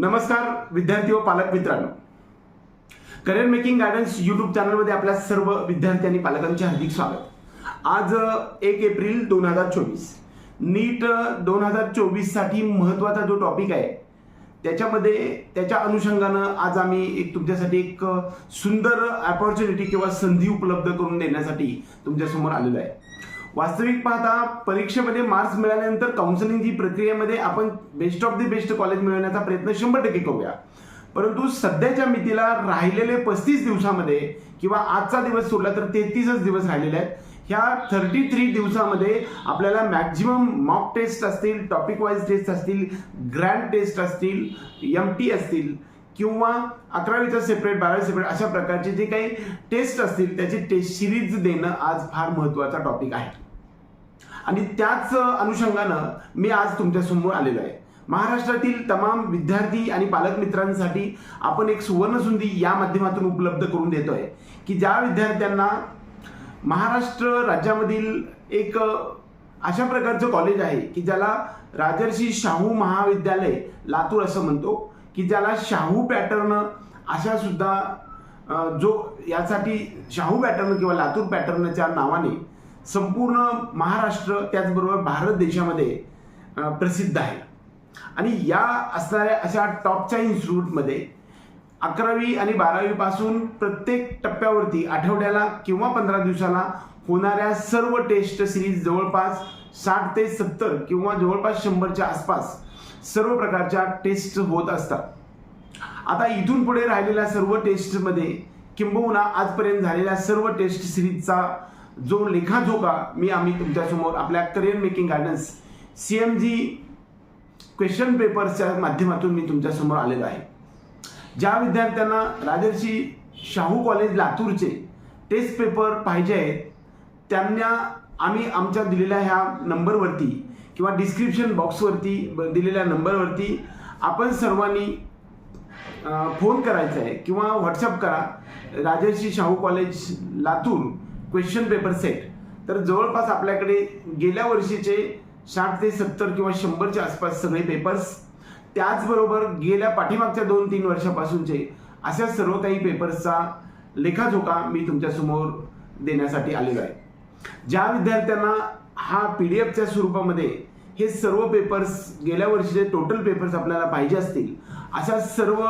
नमस्कार विद्यार्थी व पालक मित्रांनो. करिअर मेकिंग गायडन्स यूट्यूब चॅनलमध्ये आपल्या सर्व विद्यार्थी आणि पालकांचे हार्दिक स्वागत. आज एक एप्रिल दोन हजार चोवीस. नीट दोन हजार चोवीससाठी महत्त्वाचा जो टॉपिक आहे त्याच्यामध्ये त्याच्या अनुषंगानं आज आम्ही एक तुमच्यासाठी एक सुंदर अपॉर्च्युनिटी किंवा संधी उपलब्ध करून देण्यासाठी तुमच्यासमोर आलेलो आहे. वास्तविक पाहता परीक्षेमध्ये मार्क्स मिळाल्यानंतर काउन्सिलिंगची प्रक्रियेमध्ये आपण best of the best college मिळवण्याचा प्रयत्न शंभर टक्के करूया. परंतु सध्याच्या मितीला राहिलेले पस्तीस दिवसामध्ये किंवा आजचा दिवस सोडला तर तेहतीसच दिवस राहिलेले आहेत. ह्या थर्टी थ्री दिवसामध्ये आपल्याला मॅक्झिमम मॉक टेस्ट असतील टॉपिक वाईज टेस्ट असतील ग्रँड टेस्ट असतील एम टी असतील किंवा अकरावीचा सेपरेट बारावी सेपरेट अशा प्रकारचे जे काही टेस्ट असतील त्याची टेस्ट सिरीज देणं आज फार महत्त्वाचा टॉपिक आहे. आणि त्याच अनुषंगानं मी आज तुमच्यासमोर आलेलो आहे. महाराष्ट्रातील तमाम विद्यार्थी आणि पालक मित्रांसाठी आपण एक सुवर्णसुंधी या माध्यमातून उपलब्ध करून देतोय की ज्या विद्यार्थ्यांना महाराष्ट्र राज्यामधील एक अशा प्रकारचं कॉलेज आहे की ज्याला राजर्षी शाहू महाविद्यालय लातूर असं म्हणतो की ज्याला शाहू पॅटर्न अशा सुद्धा जो यासाठी शाहू पॅटर्न किंवा लातूर पॅटर्नच्या नावाने संपूर्ण महाराष्ट्र त्याचबरोबर भारत देशामध्ये प्रसिद्ध आहे. आणि या असणाऱ्या अशा टॉपच्या इन्स्टिट्यूटमध्ये अकरावी आणि बारावीपासून प्रत्येक टप्प्यावरती आठवड्याला किंवा पंधरा दिवसाला होणाऱ्या सर्व टेस्ट सिरीज जवळपास साठ ते सत्तर किंवा जवळपास शंभरच्या आसपास सर्व प्रकारच्या टेस्ट होत असतात. आता इथून पुढे राहिलेल्या सर्व टेस्टमध्ये किंबहुना आजपर्यंत झालेल्या सर्व टेस्ट सिरीजचा जो लेखाजोखा मी आम्ही तुमच्यासमोर आपल्या career making guidance C M G question पेपर्सच्या माध्यमातून मी तुमच्यासमोर आलेलो आहे. ज्या विद्यार्थ्यांना राजर्षी शाहू कॉलेज लातूरचे टेस्ट पेपर पाहिजे आहेत त्यांना आम्ही आमच्या दिलेल्या ह्या नंबरवरती किंवा डिस्क्रिप्शन बॉक्सवरती ब- दिलेल्या नंबरवरती आपण सर्वांनी फोन करायचा आहे किंवा व्हॉट्सअप करा. Rajarshi Shahu college Latur. Question paper set तर जवळपास आपल्याकडे गेल्या वर्षीचे साठ ते सत्तर किंवा शंभरच्या आसपास सगळे पेपर्स त्याचबरोबर गेल्या पाठीमागच्या दोन तीन वर्षापासूनचे अशा सर्व काही पेपर्सचा लेखाजोखा मी तुमच्यासमोर देण्यासाठी आलेलो आहे. ज्या विद्यार्थ्यांना हा पी डी एफच्या स्वरूपामध्ये हे सर्व पेपर्स गेल्या वर्षीचे टोटल पेपर्स आपल्याला पाहिजे असतील अशा सर्व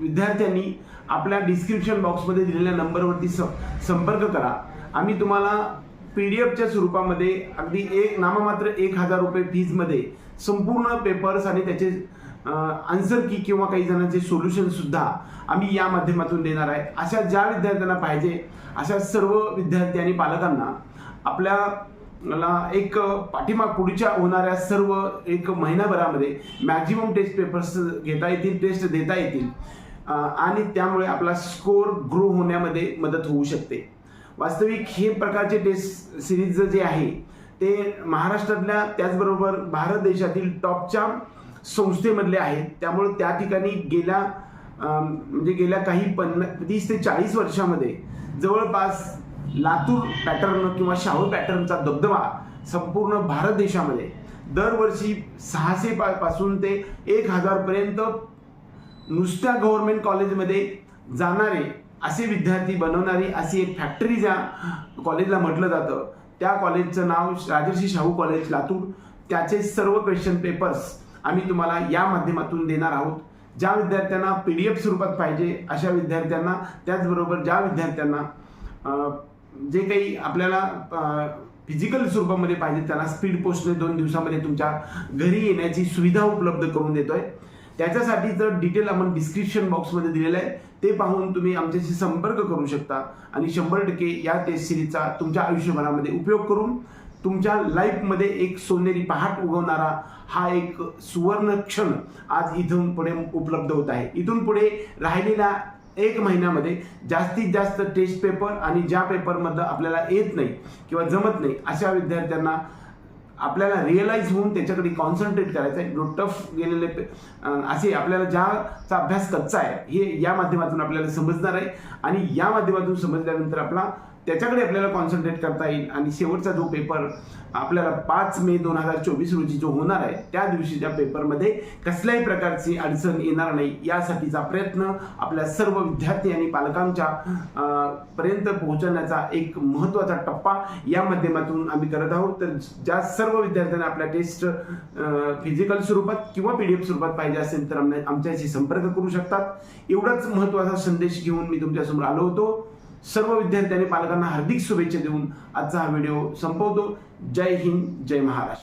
विद्यार्थ्यांनी आपल्या डिस्क्रिप्शन बॉक्समध्ये दिलेल्या नंबरवरती स संपर्क करा. आम्ही तुम्हाला पी डी एफच्या स्वरूपामध्ये अगदी एक नाममात्र एक हजार रुपये फीजमध्ये संपूर्ण पेपर्स आणि त्याचे आन्सर की किंवा काही जणांचे सोल्युशनसुद्धा आम्ही या माध्यमातून देणार आहे. अशा ज्या विद्यार्थ्यांना पाहिजे अशा सर्व विद्यार्थी आणि पालकांना आपल्याला एक पाठीमाग पुढच्या होणाऱ्या सर्व एक महिनाभरामध्ये मॅक्झिमम टेस्ट पेपर्स घेता येतील टेस्ट देता येतील आणि त्यामुळे आपला स्कोर ग्रो होण्यामध्ये मदत होऊ शकते. वास्तविक हे प्रकारचे टेस्ट सिरीज जे आहे ते महाराष्ट्रातल्या त्याचबरोबर भारत देशातील टॉपच्या संस्थेमधले आहेत. त्यामुळे त्या ठिकाणी गेल्या म्हणजे गेल्या काही पन्ना तीस ते चाळीस वर्षामध्ये जवळपास लातूर पॅटर्न किंवा शाहू पॅटर्नचा दबदबा संपूर्ण भारत देशामध्ये दरवर्षी सहाशे पा पासून ते एक हजारपर्यंत नुसत्या गव्हर्नमेंट कॉलेजमध्ये जाणारे असे विद्यार्थी बनवणारी अशी एक फॅक्टरी ज्या कॉलेजला म्हटलं जातं त्या कॉलेजचं नाव राजर्षी शाहू कॉलेज लातूर. त्याचे सर्व क्वेश्चन पेपर्स आम्ही तुम्हाला या माध्यमातून देणार आहोत. ज्या विद्यार्थ्यांना पी डी एफ स्वरूपात पाहिजे अशा विद्यार्थ्यांना त्याचबरोबर ज्या विद्यार्थ्यांना जे काही आपल्याला फिजिकल स्वरूपामध्ये पाहिजे त्यांना स्पीड पोस्टने दोन दिवसामध्ये तुमच्या घरी येण्याची सुविधा उपलब्ध करून देतोय. त्याच्यासाठी जर डिटेल आपण डिस्क्रिप्शन बॉक्समध्ये दिलेलं आहे ते पाहून तुम्ही आमच्याशी संपर्क करू शकता. आणि शंभर टक्के या टेस्ट सिरीजचा तुमच्या आयुष्यभरामध्ये उपयोग करून तुमच्या लाईफमध्ये एक सोनेरी पहाट उगवणारा हा एक सुवर्ण क्षण आज इथून पुढे उपलब्ध होत आहे. इथून पुढे राहिलेल्या एक महिन्यामध्ये जास्तीत जास्त टेस्ट पेपर आणि ज्या पेपरमधलं आपल्याला येत नाही किंवा जमत नाही अशा विद्यार्थ्यांना आपल्याला रिअलाइज होऊन त्याच्याकडे कॉन्सन्ट्रेट करायचं आहे जो टफ गेलेले असे आपल्याला ज्याचा अभ्यास कच्चा आहे हे या माध्यमातून आपल्याला समजणार आहे. आणि या माध्यमातून समजल्यानंतर आपला त्याच्याकडे आपल्याला कॉन्सन्ट्रेट करता येईल. आणि शेवटचा जो पेपर आपल्याला पाच मे दोन हजार चोवीस रोजी जो होणार आहे त्या दिवशीच्या पेपरमध्ये कसल्याही प्रकारची अडचण येणार नाही. यासाठीचा प्रयत्न आपल्या सर्व विद्यार्थी आणि पालकांच्या पर्यंत पोहोचवण्याचा एक महत्त्वाचा टप्पा या माध्यमातून आम्ही करत आहोत. तर ज्या सर्व विद्यार्थ्यांना आपल्या टेस्ट फिजिकल स्वरूपात किंवा पी डी एफ स्वरूपात पाहिजे असेल तर आमच्याशी संपर्क करू शकतात. एवढाच महत्त्वाचा संदेश घेऊन मी तुमच्यासमोर आलो होतो. सर्व विद्यार्थ्यांनी पालकांना हार्दिक शुभेच्छा देऊन आजचा हा व्हिडिओ संपवतो. जय हिंद जय महाराष्ट्र.